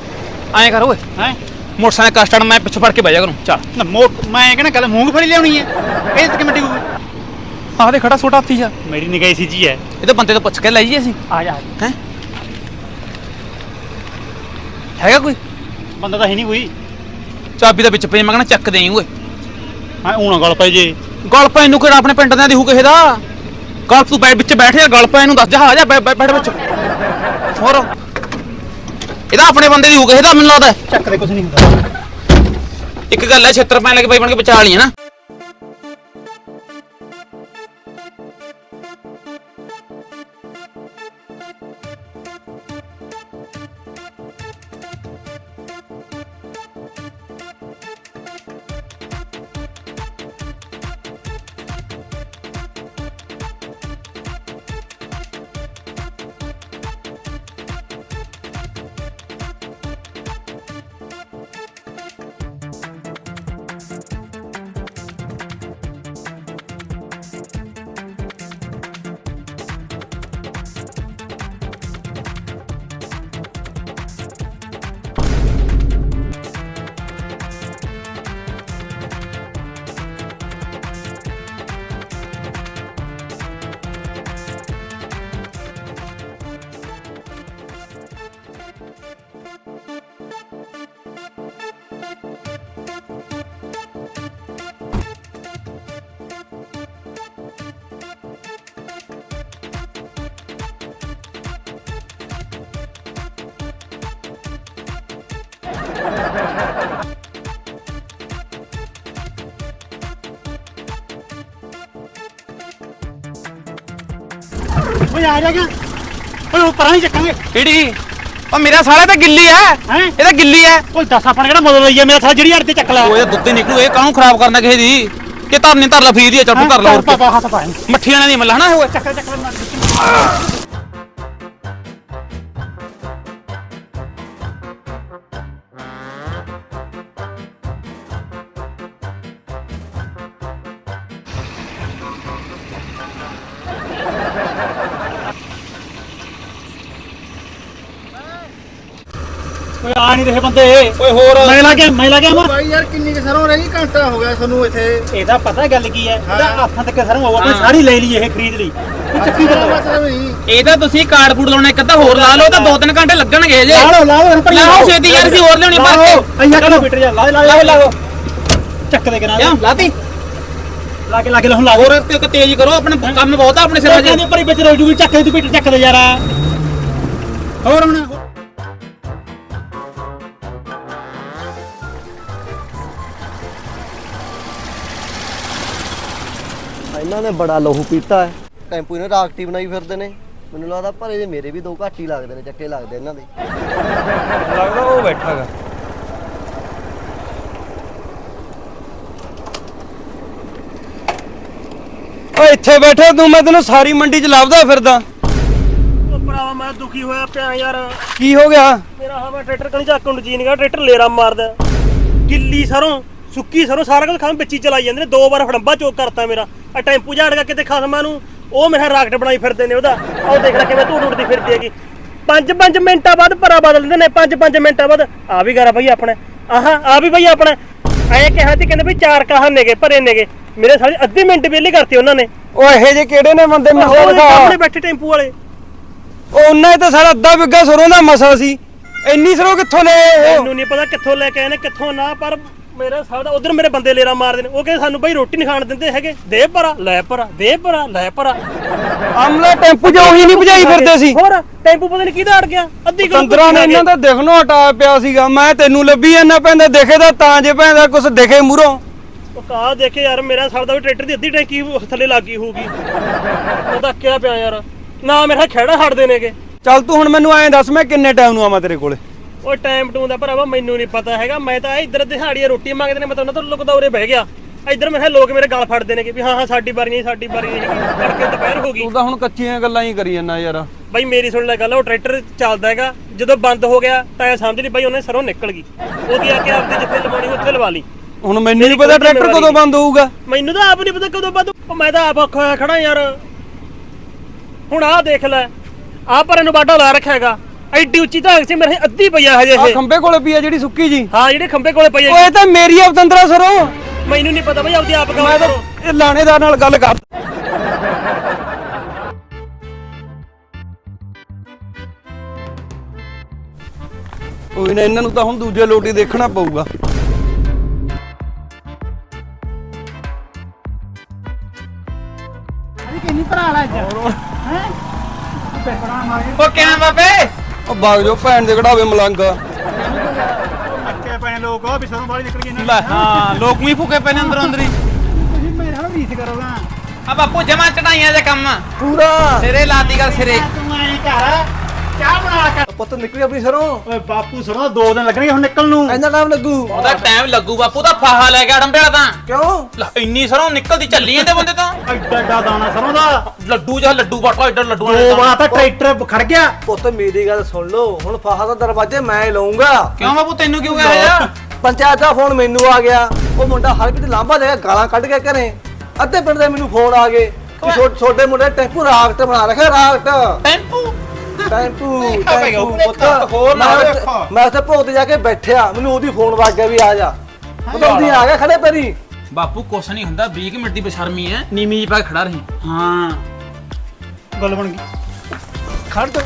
[SPEAKER 2] ਐਂ ਕਰ ਓਏ।
[SPEAKER 1] ਹੈ?
[SPEAKER 2] ਮੋਟਰਸਾਈਕਲ ਕਸਟਰਡ ਮੈਂ ਪਿੱਛੇ ਫੜ ਕੇ ਬਹਿ ਜਾ ਕਰੂੰ ਚੱਲ।
[SPEAKER 1] ਨਾ ਮੋਟ ਮੈਂ ਕਹਿੰਦਾ ਕੱਲ ਮੂੰਗਫਲੀ ਲਿਆਉਣੀ ਹੈ? ਇਹ ਕਮੇਟੀ
[SPEAKER 2] ਆਹ ਦੇ ਖੜਾ ਛੋਟਾ ਹਾਥੀ ਜਾ।
[SPEAKER 1] ਮੇਰੀ ਨਿਗਾਹ ਸੀ ਜੀ ਹੈ।
[SPEAKER 2] ਇਹ ਤਾਂ ਬੰਦੇ ਤੋਂ ਪੁੱਛ ਕੇ ਲੈ ਜੀ ਅਸੀਂ।
[SPEAKER 1] ਆ ਜਾ।
[SPEAKER 2] ਹੈ? ਹੈਗਾ ਕੋਈ?
[SPEAKER 1] ਬੰਦਾ ਤਾਂ ਹੈ ਨਹੀਂ ਕੋਈ।
[SPEAKER 2] ਚਾਬੀ ਦਾ ਵਿੱਚ ਪਈ ਮੈਂ ਕਹਿੰਦਾ ਚੱਕ ਦੇਈ ਓਏ।
[SPEAKER 1] ਮੈਂ ਊਣਾ ਗੱਲ ਪਈ ਜੇ।
[SPEAKER 2] ਗਲ ਪੈ ਇਹਨੂੰ ਕਿਹੜਾ ਆਪਣੇ ਪਿੰਡ ਦਾ ਦਿਹੂ ਕਿਸੇ ਦਾ? ਗਲ ਤੂੰ ਬੈ ਵਿੱਚ ਬੈਠ ਜਾ ਗਲ ਪੈ ਇਹਨੂੰ ਦੱਸ ਜਾ ਆ ਜਾ ਬੈ- ਬੈ- ਬੈਠ ਵਿੱਚ। ਹੋਰ? ਇਹਦਾ ਆਪਣੇ ਬੰਦੇ ਦੀ ਹੋ ਕਿਸੇ ਦਾ ਮੈਨੂੰ ਲੱਗਦਾ।
[SPEAKER 1] ਚੱਕ ਦੇ ਕੁਝ ਨਹੀਂ ਹੁੰਦਾ।
[SPEAKER 2] ਇੱਕ ਗੱਲ ਹੈ ਛੇਤਰ ਪੈਣ ਲੱਗੇ ਬਾਈ ਬਣ ਕੇ ਹੈ ਨਾ।
[SPEAKER 1] ਓਏ ਆ ਜਾ ਗਿਆ ਓਏ ਉਹ ਪਰਾਂ ਹੀ ਚੱਕਾਂਗੇ।
[SPEAKER 2] ਕਿਹੜੀ? ਉਹ ਮੇਰਾ ਸਾਲਾ ਤਾਂ ਗਿੱਲੀ ਐ
[SPEAKER 1] ਹੈਂ?
[SPEAKER 2] ਇਹ ਤਾਂ ਗਿੱਲੀ ਐ
[SPEAKER 1] ਓਏ ਦੱਸ ਆਪਾਂ ਨੇ ਕਿਹੜਾ ਮਦਦ ਲਈ ਆ ਮੇਰਾ ਸਾਲਾ ਜਿਹੜੀ ਅੜ ਤੇ ਚੱਕ ਲੈ।
[SPEAKER 2] ਓਏ ਦੁੱਧ ਹੀ ਨਿਕਲੂ। ਇਹ ਕਾਹਨੂੰ ਖਰਾਬ ਕਰਨਾ ਕਿਸੇ ਦੀ? ਕਿ ਧਰਨੀ ਧਰ ਲਾ ਫੀਦੀ ਆ ਚੱਲ ਤੂੰ ਧਰ ਲਾ ਹੋਰ ਕੀ।
[SPEAKER 1] ਹੱਥ ਪਾਏ
[SPEAKER 2] ਮੱਠੀਆਂ ਨਾਲ ਨਹੀਂ ਮੱਲਾ ਹਨਾ ਓਏ।
[SPEAKER 1] ਚੱਕ ਚੱਕ ਲੈ। ਓਏ ਆ ਨਹੀਂ ਰਹੇ ਬੰਦੇ।
[SPEAKER 2] ਓਏ ਹੋਰ।
[SPEAKER 1] ਮੈਂ ਲਾ ਕੇ ਮੈਂ ਲਾ ਕੇ ਆਵਾਂ
[SPEAKER 3] ਭਾਈ ਯਾਰ ਕਿੰਨੀ ਕਿ ਸਰੋਂ ਰਹੀ? ਘੰਟਾ ਹੋ ਗਿਆ ਸਾਨੂੰ ਇੱਥੇ।
[SPEAKER 1] ਇਹਦਾ ਪਤਾ ਗੱਲ ਕੀ ਹੈ ਇਹਦਾ ਹੱਥਾਂ ਤੱਕ ਸਰੋਂ ਹੋਊਗਾ ਆਪਣੀ ਸਾਰੀ ਲੈ ਲਈ ਇਹ ਖਰੀਦ ਲਈ। ਤੂੰ ਚੱਕੀ ਕਰ
[SPEAKER 3] ਮਤਲਬ ਨਹੀਂ
[SPEAKER 2] ਇਹ ਤਾਂ ਤੁਸੀਂ ਕਾਰਡ ਫੂਡ ਲਾਉਣਾ ਇੱਕ ਅੱਧਾ ਹੋਰ ਲਾ ਲਓ ਤਾਂ 2-3 ਘੰਟੇ ਲੱਗਣਗੇ ਜੇ।
[SPEAKER 1] ਲਾ ਲਓ ਲਾ ਲਓ ਪਰ
[SPEAKER 2] ਲਾਓ ਛੇਤੀ ਯਾਰ ਅਸੀਂ ਹੋਰ ਲਿਆਉਣੀ ਭਰ ਕੇ
[SPEAKER 1] ਅਈਆ ਕਿਲੋਮੀਟਰ ਜਾ ਲਾ ਲਾ ਲਾ ਲਾ ਚੱਕ ਦੇ ਕਿਨਾਰੇ
[SPEAKER 2] ਕਿਉਂ? ਲਾਤੀ?
[SPEAKER 1] ਲਾ ਕੇ ਲਾ ਕੇ ਹੁਣ ਲਾ
[SPEAKER 2] ਹੋਰ ਇੱਕ ਤੇਜ਼ ਕਰੋ ਆਪਣੇ ਕੰਮ ਬਹੁਤ ਆ ਆਪਣੇ ਸਿਰਾਂ 'ਚ।
[SPEAKER 1] ਕਹਿੰਦੇ ਪਰ ਵਿੱਚ ਰੋ ਜੂਗੀ ਚੱਕ ਦੇ ਤੂੰ ਪੀਟ ਚੱਕ ਦੇ ਯਾਰ। ਹੋਰ ਹੁਣ।
[SPEAKER 3] ਇਹਨਾਂ ਨੇ ਬੜਾ ਲਹੂ ਪੀਤਾ ਹੈ। ਟੈਂਪੂ ਨੇ ਰਾਕਟੀ ਬਣਾਈ ਫਿਰਦੇ ਨੇ। ਮੈਨੂੰ ਲੱਗਦਾ ਭਰੇ ਜੇ ਮੇਰੇ ਵੀ ਦੋ ਘੱਟ ਹੀ ਲੱਗਦੇ ਨੇ ਚੱਕੇ ਲੱਗਦੇ ਇਹਨਾਂ ਦੇ।
[SPEAKER 2] ਲੱਗਦਾ ਉਹ ਬੈਠਾਗਾ
[SPEAKER 5] ਓਏ ਇੱਥੇ ਬੈਠੇ ਤੂੰ ਮੈਂ ਤੈਨੂੰ ਸਾਰੀ ਮੰਡੀ 'ਚ ਲੱਭਦਾ ਫਿਰਦਾ।
[SPEAKER 4] ਉਹ ਭਰਾਵਾ ਮੈਂ ਦੁਖੀ ਹੋਇਆ ਪਿਆ ਯਾਰ।
[SPEAKER 5] ਕੀ ਹੋ ਗਿਆ?
[SPEAKER 4] ਮੇਰਾ ਹਵਾ ਟਰੈਕਟਰ ਕਣੀ ਚੱਕਣ ਨੂੰ ਜੀ ਨਹੀਂ ਗਾ ਟਰੈਕਟਰ ਲੇਰਾ ਮਾਰਦਾ। ਗਿੱਲੀ ਸਰੋਂ। ਸੁੱਕੀ ਸਰੋਂ ਸਾਰਾ ਕੁਝ ਖਾਂ ਵਿੱਚ ਹੀ ਚਲਾਈ ਜਾਂਦੇ ਨੇ ਦੋ ਵਾਰ ਫੜੰਬਾ ਚੋਕ ਕਰਤਾ ਮੇਰਾ। ਆ ਟੈਂਪੂ ਝਾੜ ਗਿਆ ਕਿਤੇ ਖਸਮਾਂ ਨੂੰ ਉਹ ਮੇਰਾ ਰਾਕਟ ਬਣਾਈ ਫਿਰਦੇ ਨੇ ਉਹਦਾ। ਆਹ ਦੇਖ ਲੈ ਕਿਵੇਂ ਧੂੜ ਉੜਦੀ ਫਿਰਦੀ ਹੈਗੀ। 5-5 ਮਿੰਟਾਂ ਬਾਅਦ ਭਰਾ ਬਦਲ ਦਿੰਦੇ ਨੇ 5-5 ਮਿੰਟਾਂ ਬਾਅਦ। ਆ ਵੀ ਕਰਾ ਬਈ ਆਪਣੇ। ਆਹ ਆ ਵੀ ਬਈ ਆਪਣੇ। ਐ ਕਿਹਾ ਸੀ ਕਹਿੰਦੇ ਬਈ ਚਾਰ ਕਾਹਾਂ ਨੇਗੇ ਭਰੇ ਨੇਗੇ। ਮੇਰੇ ਸਾਲੇ ਅੱਧੀ ਮਿੰਟ ਵਿਹਲੇ ਕਰਤੇ ਉਹਨਾਂ ਨੇ।
[SPEAKER 5] ਓਏ ਇਹੋ ਜੇ ਕਿਹੜੇ ਨੇ ਬੰਦੇ? ਮੈਨੂੰ
[SPEAKER 4] ਉਹ
[SPEAKER 5] ਦਿਖਾ।
[SPEAKER 4] ਸਾਹਮਣੇ ਬੈਠੇ ਟੈਂਪੂ ਵਾਲੇ।
[SPEAKER 5] ਉਹ ਉਹਨਾਂ ਤਾਂ ਸਾਰਾ ਅੱਧਾ ਬਿੱਗਾ ਸਰੋਂ ਦਾ ਮਸਾ ਸੀ। ਇੰਨੀ ਸਰੋਂ ਕਿੱਥੋਂ ਲੈ ਉਹ?
[SPEAKER 4] ਮੈਨੂੰ ਨਹੀਂ ਪਤਾ ਕਿੱਥੋਂ ਲੈ ਕੇ ਆਏ ਨੇ ਕਿੱਥੋਂ ਨਾ ਪਰ ਮੇਰੇ ਦਾ ਉਧਰ ਮੇਰੇ ਬੰਦੇ ਲੇਰਾ ਮਾਰਦੇ ਨੇ। ਉਹ ਕਹਿੰਦੇ ਸਾਨੂੰ ਬਈ ਰੋਟੀ ਨਹੀਂ ਖਾਣ ਦਿੰਦੇ ਹੈਗੇ। ਦੇ ਭਰਾ ਲੈ ਭਰਾ ਦੇ ਭਰਾ ਲੈ ਭਰਾ
[SPEAKER 5] ਆਮਲਾ ਟੈਂਪੂ 'ਚ ਉਹੀ ਨਹੀਂ ਭਜਾਈ ਫਿਰਦੇ ਸੀ।
[SPEAKER 4] ਹੋਰ ਟੈਂਪੂ ਪਤਾ ਨਹੀਂ ਕਿਹਦਾ ਅੜ ਗਿਆ। ਅੱਧੀ
[SPEAKER 5] ਤੰਦਰਾਂ ਨੇ ਇਹਨਾਂ ਦਾ ਦਿਖਣੋਂ ਹਟਾ ਪਿਆ ਸੀਗਾ। ਮੈਂ ਤੈਨੂੰ ਲੱਭੀ ਜਾਂਦਾ ਪੈਂਦਾ ਦਿਖੇ ਤਾਂ ਤਾਂ ਜੇ ਪੈਂਦਾ ਕੁਛ ਦਿਖੇ ਮੂਰੋਂ
[SPEAKER 4] ਉਹ ਕਾ ਦੇਖੇ ਯਾਰ ਮੇਰਾ ਦਾ ਵੀ ਟਰੈਕਟਰ ਦੀ ਅੱਧੀ ਟੈਂਕੀ ਥੱਲੇ ਲੱਗੀ ਹੋਊਗੀ। ਉਹ ਤਾਂ ਕਿਆ ਪਿਆ ਯਾਰ। ਨਾ ਮੇਰਾ ਖੇੜਾ ਹਟਦੇ ਨੇਗੇ।
[SPEAKER 5] ਚੱਲ ਤੂੰ ਹੁਣ ਮੈਨੂੰ ਐਂ ਦੱਸ ਮੈਂ ਕਿੰਨੇ ਟਾਈਮ ਨੂੰ ਆਵਾਂ ਤੇਰੇ ਕੋਲੇ?
[SPEAKER 4] ਉਹ ਟਾਈਮ ਟੂ ਦਾ ਭਰਾਵਾ ਮੈਨੂੰ ਨਹੀਂ ਪਤਾ ਹੈਗਾ। ਮੈਂ ਤਾਂ ਇੱਧਰ ਦਿਹਾੜੀਆਂ ਰੋਟੀ ਮੰਗਦੇ ਨੇ ਮੈਂ ਤਾਂ ਉਹਨਾਂ ਤੋਂ ਲੁਕਦਾ ਉਰੇ ਬਹਿ ਗਿਆ। ਇੱਧਰ ਮੈਂ ਕਿਹਾ ਲੋਕ ਮੇਰੇ ਗਲ ਫੜਦੇ ਨੇ ਕਿ ਵੀ ਹਾਂ ਹਾਂ ਸਾਡੀ ਵਾਰੀ ਨਹੀਂ ਸਾਡੀ ਵਾਰੀ ਨਹੀਂ। ਕਰਕੇ ਦੁਪਹਿਰ ਹੋ ਗਈ।
[SPEAKER 5] ਤੂੰ ਤਾਂ ਹੁਣ ਕੱਚੀਆਂ ਗੱਲਾਂ ਹੀ ਕਰੀ ਜਾਂਦਾ ਯਾਰ।
[SPEAKER 4] ਬਾਈ ਮੇਰੀ ਸੁਣ ਲੈ ਗੱਲ ਉਹ ਟਰੈਕਟਰ ਚੱਲਦਾ ਹੈਗਾ। ਜਦੋਂ ਬੰਦ ਹੋ ਗਿਆ ਤਾਂ ਇਹ ਸਮਝ ਨਹੀਂ ਬਾਈ ਉਹਨੇ ਸਰੋਂ ਨਿਕਲ ਗਈ। ਉਹਦੀ ਆ ਕੇ ਆਪਦੀ ਜਿੱਥੇ ਲਵਾਉਣੀ ਉੱਥੇ ਲਵਾ ਲਈ।
[SPEAKER 5] ਹੁਣ ਮੈਨੂੰ ਨਹੀਂ ਪਤਾ ਟਰੈਕਟਰ ਕਦੋਂ ਬੰਦ ਹੋਊਗਾ।
[SPEAKER 4] ਮੈਨੂੰ ਤਾਂ ਆਪ ਨਹੀਂ ਪਤਾ ਕਦੋਂ ਬੰਦ ਉਹ ਮੈਂ ਤਾਂ ਆਪ ਔਖਾ ਖੜਾ ਯਾਰ। ਹੁਣ ਆਹ ਦੇਖ ਲੈ। ਆਹ ਪਰ ਇਹਨੂੰ ਬਾਡਾ ਲਾ ਰੱਖਿਆ ਹੈਗਾ। ਐਡੀ ਉੱਚੀ ਧਾਗ ਸੀ ਮੇਰੇ ਅੱਧੀ ਹਜੇ
[SPEAKER 5] ਆ
[SPEAKER 4] ਇਹ।
[SPEAKER 5] ਖੰਬੇ ਕੋਲੇ ਪਈ ਆ ਜਿਹੜੀ ਸੁੱਕੀ ਜੀ।
[SPEAKER 4] ਹਾਂ ਜਿਹੜੇ ਖੰਬੇ ਕੋਲੇ ਪਈ
[SPEAKER 5] ਓਏ
[SPEAKER 4] ਹੈ
[SPEAKER 5] ਇਹ ਤਾਂ ਮੇਰੀ ਆ ਪਤੰਦਰਾ ਸਰੋਂ।
[SPEAKER 4] ਮੈਨੂੰ ਨਹੀਂ ਪਤਾ ਬਾਈ ਆਪਦੀ ਆਪ
[SPEAKER 5] ਮੈਂ
[SPEAKER 4] ਕਹਾਂ
[SPEAKER 5] ਤਾਂ ਇਹ ਲਾਣੇਦਾਰ ਨਾਲ ਗੱਲ ਕਰ ਕੋਈ ਨਾ ਇਹਨਾਂ ਨੂੰ ਤਾਂ ਹੁਣ ਦੂਜੇ ਲੋਟੀ ਦੇਖਣਾ ਪਊਗਾ।
[SPEAKER 1] ਕਿੰਨੀ ਭਰਾ ਲੈ ਅੱਜ। ਹੈ? ਮਾਰ
[SPEAKER 2] ਉਹ ਕਿਵੇਂ ਬਾਬੇ?
[SPEAKER 5] ਉਹ ਬਾਗ ਜੋ ਭੈਣ ਦੇ ਕਢਾਵੇ ਮਲੰਗ।
[SPEAKER 1] ਅੱਕੇ ਪਏ ਲੋਕ ਵੀ ਸਰੋਂ ਬਾਹਰ ਨਿਕਲ ਗਏ
[SPEAKER 2] ਲੈ ਹਾਂ ਲੋਕ ਵੀ ਫੁਕੇ ਪਏ ਨੇ ਅੰਦਰੋਂ ਅੰਦਰੀ।
[SPEAKER 1] ਤੁਸੀਂ ਮੇਰੇ ਨਾਲ ਰੀਸ ਕਰੋਗਾ
[SPEAKER 2] ਆ ਬਾਪੂ ਜਮਾ ਚੜਾਈਆਂ ਦੇ ਕੰਮ।
[SPEAKER 3] ਪੂਰਾ।
[SPEAKER 2] ਸਿਰੇ ਲਾਤੀ ਗੱਲ ਸਿਰੇ।
[SPEAKER 1] ਤੂੰ ਐਂ ਕਰ ਚਾਹ ਬਣਾ ਕਰ?
[SPEAKER 3] ਪੁੱਤ ਨਿਕਲੀ ਆਪਣੀ ਸਰੋਂ।
[SPEAKER 1] ਓਏ ਬਾਪੂ ਸਰੋਂ ਦੋ ਦਿਨ ਲੱਗਣਗੇ ਹੁਣ ਨਿਕਲ ਨੂੰ।
[SPEAKER 3] ਇੰਨਾ ਟਾਈਮ ਲੱਗੂ।
[SPEAKER 2] ਉਹਦਾ ਟਾਈਮ ਲੱਗੂ ਬਾਪੂ ਦਾ ਫਾਹਾ ਲੈ ਕੇ ਅੜੰਬੇ ਵਾਲਾ ਤਾਂ।
[SPEAKER 3] ਕਿਉਂ?
[SPEAKER 2] ਲੈ, ਇੰਨੀ ਸਰੋਂ ਨਿਕਲਦੀ ਚੱਲੀ ਜਾਂਦੇ ਬੰਦੇ ਤਾਂ।
[SPEAKER 1] ਐਡਾ ਐਡਾ ਦਾਣਾ ਸਰੋਂ ਦਾ।
[SPEAKER 2] ਲੱਡੂ ਜਿਹਾ ਲੱਡੂ ਬਾਟਾ ਐਡਾ ਲੱਡੂ
[SPEAKER 1] ਦੋ ਵਾਰ ਤਾਂ ਟਰੈਕਟਰ ਖੜ ਗਿਆ।
[SPEAKER 3] ਪੁੱਤ ਮੇਰੀ ਗੱਲ ਸੁਣ ਲਓ ਹੁਣ ਫਾਹਾ ਦਾ ਦਰਵਾਜ਼ੇ ਮੈਂ ਲਾਉਂਗਾ
[SPEAKER 2] ਕਿਉਂ ਬਾਪੂ ਤੈਨੂੰ ਕਿਉਂ ਗਿਆ ਯਾਰ
[SPEAKER 3] ਪੰਚਾਇਤ ਦਾ ਫੋਨ ਮੈਨੂੰ ਆ ਗਿਆ। ਉਹ ਮੁੰਡਾ ਹਰ ਕਿਤੇ ਲਾਂਭਾ ਦੇ ਕੇ ਗਾਲਾਂ ਕੱਢ ਕੇ ਘਰੇ। ਅੱਧੇ ਪਿੰਡ ਦੇ ਮੈਨੂੰ ਫੋਨ ਆ ਗਏ। ਕਿ ਛੋ- ਛੋਟੇ ਮੁੰਡੇ ਟੈਂਪੂ ਰਾਕਟ ਬਣਾ ਰੱਖਿਆ ਰਾਕਟ ਟੈਂਪੂ?
[SPEAKER 2] ਦੇਖਾ ਭਾਈ,
[SPEAKER 3] ਟੈਂਪੂ
[SPEAKER 2] ਉਹਨੇ
[SPEAKER 3] ਪੁੱਤ।
[SPEAKER 2] ਹੋਰ ਨਾ
[SPEAKER 3] ਮੈਂ ਉੱਥੇ-
[SPEAKER 2] ਦੇਖਾ।
[SPEAKER 3] ਮੈਂ ਉੱਥੇ ਭੋਗ ਤੇ ਜਾ ਕੇ ਬੈਠਿਆ ਮੈਨੂੰ ਉਹਦੀ ਫੋਨ ਵੱਜ ਗਿਆ ਵੀ ਆ ਜਾ। ਮਤਲਬ ਉਹਦੀ ਆ ਗਿਆ ਖੜੇ ਪੈਰੀ।
[SPEAKER 2] ਬਾਪੂ ਕੁਛ ਨਹੀਂ ਹੁੰਦਾ 20 ਮਿੰਟ ਦੀ ਬਸ਼ਰਮੀ ਹੈ। ਨੀਵੀਂ ਜੀ ਪਾ ਕੇ ਖੜਾ ਰਹੀ।
[SPEAKER 1] ਹਾਂ। ਗੱਲ ਬਣ ਗਈ। ਖੜ ਜਾ।